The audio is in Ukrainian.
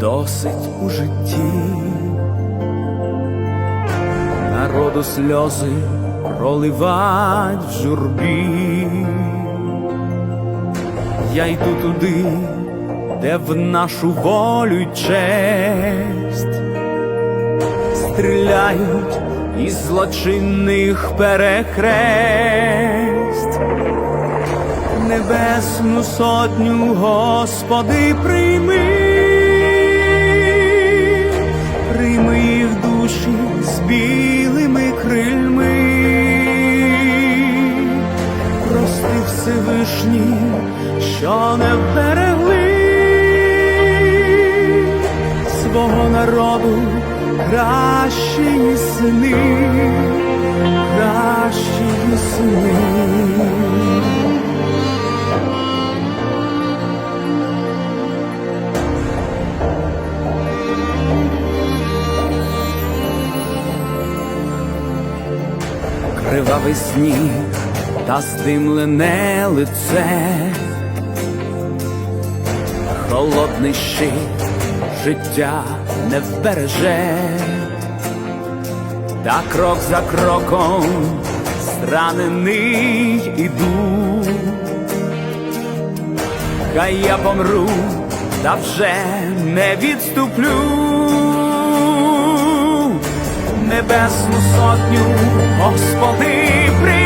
досить у житті. Народу сльози проливать в журбі. Я йду туди, де в нашу волю й честь стріляють із злочинних перехрест. Небесну сотню, Господи, прийми, Всевишні, що не вберегли свого народу кращі сини, кращі сини. Кривавий сніг та здимлене лице, холодний щит життя не вбереже, та крок за кроком зранений іду, хай я помру, та вже не відступлю. Небесну сотню, Господи, прийми,